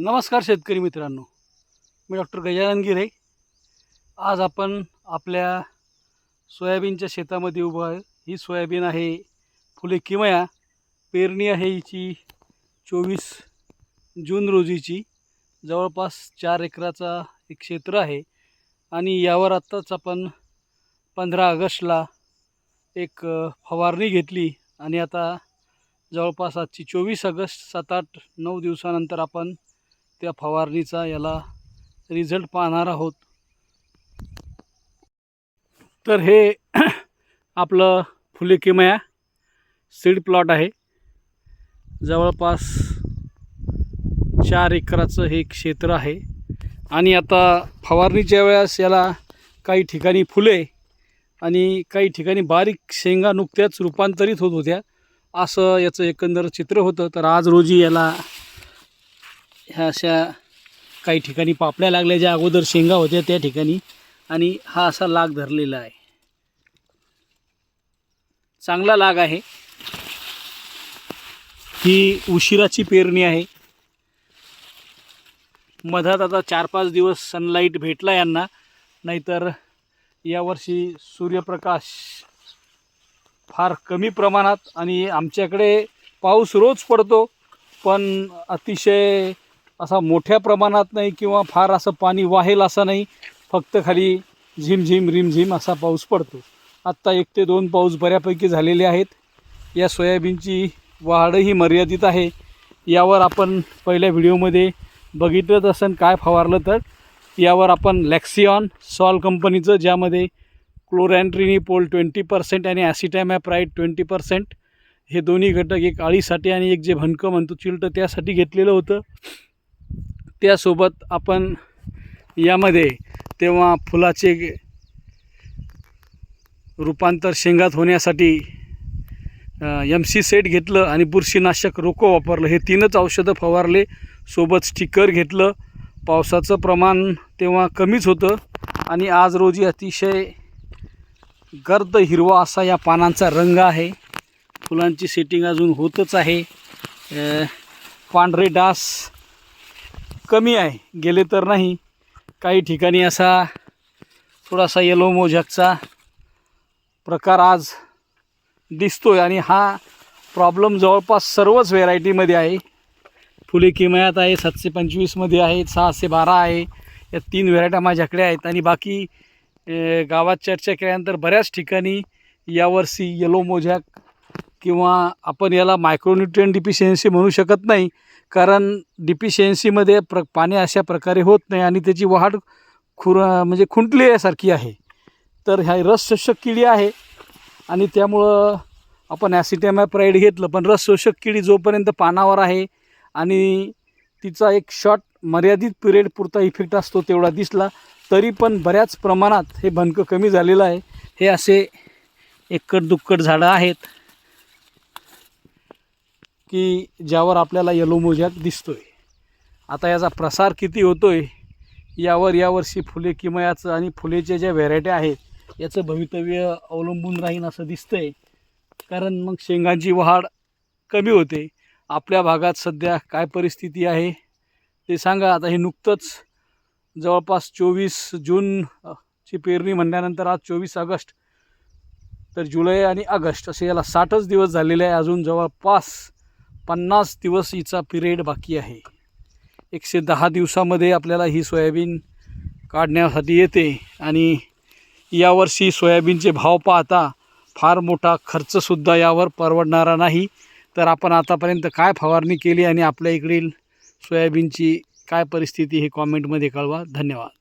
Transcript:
नमस्कार शेतकरी मित्रांनो. मी डॉक्टर गजानन गिरे आज आपण आपल्या सोयाबीनच्या शेतामध्ये उभं आहे. ही सोयाबीन आहे फुले किमया. पेरणी आहे हिची चोवीस जून रोजीची. जवळपास चार एकराचा एक क्षेत्र आहे. आणि यावर आत्ताच आपण पंधरा ऑगस्टला एक फवारणी घेतली. आणि आता जवळपास आजची चोवीस ऑगस्ट सात आठ नऊ दिवसानंतर आपण त्या फवारणीचा याला रिझल्ट पाहणार आहोत. तर हे आपलं फुले किमया सीड प्लॉट आहे. जवळपास चार एकराचं हे क्षेत्र आहे. आणि आता फवारणीच्या वेळेस याला काही ठिकाणी फुले आणि काही ठिकाणी बारीक शेंगा नुकत्याच रूपांतरित होत होत्या. असं याचं एकंदर चित्र होतं. तर आज रोजी याला ह्या अशा काही ठिकाणी पापड्या लागल्या ज्या अगोदर शेंगा होत्या त्या ठिकाणी. आणि हा असा लाग धरलेला आहे. चांगला लाग आहे. ही उशिराची पेरणी आहे. मधात आता चार पाच दिवस सनलाईट भेटला यांना. नाहीतर यावर्षी सूर्यप्रकाश फार कमी प्रमाणात आणि आमच्याकडे पाऊस रोज पडतो. पण अतिशय असा मोठ्या प्रमाणात नाही किंवा फार असं पाणी वाहेल असं नाही. फक्त खाली झिमझिम रिमझिम असा पाऊस पडतो. आत्ता एक ते दोन पाऊस बऱ्यापैकी झालेले आहेत. या सोयाबीनची वाढही मर्यादित आहे. यावर आपण पहिल्या व्हिडिओमध्ये बघितलंच असेल काय फवारलं तर यावर आपण लॅक्सिऑन सॉल कंपनीचं ज्यामध्ये क्लोरॅन्ट्रिनिपोल ट्वेंटी पर्सेंट आणि ॲसिटॅमॅप्राईड ट्वेंटी पर्सेंट हे दोन्ही घटक एक आळीसाठी आणि एक जे भणकं म्हणतो चिलटं त्यासाठी घेतलेलं होतं. त्यासोबत आपण यामध्ये तेव्हा फुलाचे रूपांतर शेंगात होण्यासाठी एम सी सेट घेतलं आणि बुरशीनाशक रोको वापरलं. हे तीनच औषधं फवारले. सोबत स्टिकर घेतलं. पावसाचं प्रमाण तेव्हा कमीच होतं. आणि आज रोजी अतिशय गर्द हिरवा असा या पानांचा रंग आहे. फुलांची सेटिंग अजून होतच आहे. पांढरे डास कमी आहे. गेले तर नाही. काही ठिकाणी असा थोडासा येलो मोझॅकचा प्रकार आज दिसतो आहे आणि हा प्रॉब्लेम जवळपास सर्वच व्हेरायटीमध्ये आहे. फुले किमयात आहे सातशे पंचवीसमध्ये आहे सहाशे बारा आहे. या तीन व्हेरायट्या माझ्याकडे आहेत आणि बाकी गावात चर्चा केल्यानंतर बऱ्याच ठिकाणी यावर्षी येलो मोझॅक किंवा आपण याला मायक्रोन्युट्रियन डिफिशियन्सी म्हणू शकत नाही कारण डिफिशियन्सीमध्ये प्र पाणी अशा प्रकारे होत नाही आणि त्याची वाढ खुर म्हणजे खुंटल्यासारखी आहे. तर ह्या रस शोषक किडी आहे आणि त्यामुळं आपण ॲसिटॅमॅप्राईड घेतलं पण रस शोषक किडी जोपर्यंत पानावर आहे आणि तिचा एक शॉर्ट मर्यादित पिरियड पुरता इफेक्ट असतो तेवढा दिसला तरी पण बऱ्याच प्रमाणात हे भनकं कमी झालेलं आहे. हे असे एकट दुक्कट झाडं आहेत. की ज्यावर आपल्याला येलो मोजॅक आहे आता याचा प्रसार किती होतो आहे यावर यावर्षी फुले किमयाचं आणि फुलेच्या ज्या व्हेरायट्या आहेत याचं भवितव्य अवलंबून राहीन असं दिसतं आहे कारण मग शेंगांची वाढ कमी होते. आपल्या भागात सध्या काय परिस्थिती आहे ते सांगा. आता हे नुकतंच जवळपास चोवीस जून ची पेरणी म्हणल्यानंतर आज चोवीस ऑगस्ट तर जुलै आणि ऑगस्ट असे याला साठच दिवस झालेले आहे. अजून जवळपास पन्नास दिवस हिचा पिरियड बाकी आहे. एकशे दहा दिवसामध्ये आपल्याला ही सोयाबीन काढण्यासाठी येते आणि यावर्षी सोयाबीनचे भाव पाहता फार मोठा खर्चसुद्धा यावर परवडणारा नाही. तर आपण आतापर्यंत काय फवारणी केली आणि आपल्या इकडील सोयाबीनची काय परिस्थिती हे कॉमेंटमध्ये कळवा. धन्यवाद.